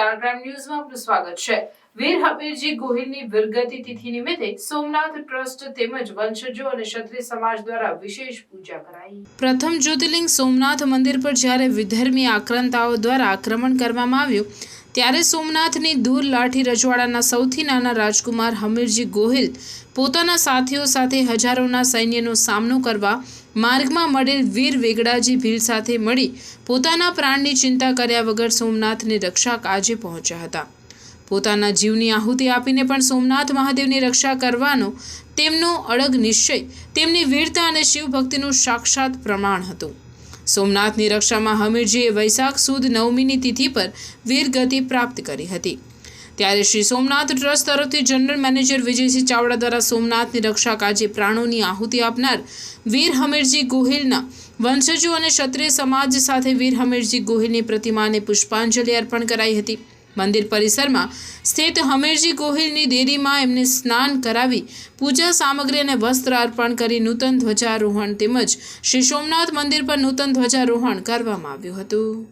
Star crime ન્યૂઝમાં આપનું સ્વાગત છે. વીર હમીરજી ગોહિલની વિરગતિ તિથિ નિમિત્તે સોમનાથ ટ્રસ્ટ તેમજ વંશજો અને ક્ષત્રિય સમાજ દ્વારા વિશેષ પૂજા કરાઈ. પ્રથમ જ્યોતિર્લિંગ સોમનાથ મંદિર પર જ્યારે વિધર્મી આક્રંતાઓ દ્વારા આક્રમણ કરવામાં આવ્યું ત્યારે સોમનાથની દૂર લાઠી રજવાડાના સૌથી નાના રાજકુમાર હમીરજી ગોહિલ પોતાના સાથીઓ સાથે હજારોના સૈન્યનો સામનો કરવા માર્ગમાં મળેલ વીર વેગડાજી ભીલ સાથે મળી પોતાના પ્રાણની ચિંતા કર્યા વગર સોમનાથની રક્ષા કાજે પહોંચ્યા હતા. પોતાના જીવની આહુતિ આપીને પણ સોમનાથ મહાદેવની રક્ષા કરવાનો તેમનો અડગ નિશ્ચય, તેમની વીરતા અને શિવભક્તિનું સાક્ષાત પ્રમાણ હતું. સોમનાથની રક્ષામાં હમીરજીએ વૈશાખ સુદ નવમીની તિથિ પર વીરગતિ પ્રાપ્ત કરી હતી. ત્યારે શ્રી સોમનાથ ટ્રસ્ટ તરફથી જનરલ મેનેજર વિજયસિંહ ચાવડા દ્વારા સોમનાથની રક્ષા કાજે પ્રાણોની આહુતિ આપનાર વીર હમીરજી ગોહિલના વંશજો અને ક્ષત્રિય સમાજ સાથે વીર હમીરજી ગોહિલની પ્રતિમાને પુષ્પાંજલિ અર્પણ કરાઈ હતી. મંદિર પરિસરમાં સ્થિત હમીરજી ગોહિલની દેરીમાં એમને સ્નાન કરાવી પૂજા સામગ્રી અને વસ્ત્ર અર્પણ કરી નૂતન ધ્વજારોહણ તેમજ શ્રી સોમનાથ મંદિર પર નૂતન ધ્વજારોહણ કરવામાં આવ્યું હતું.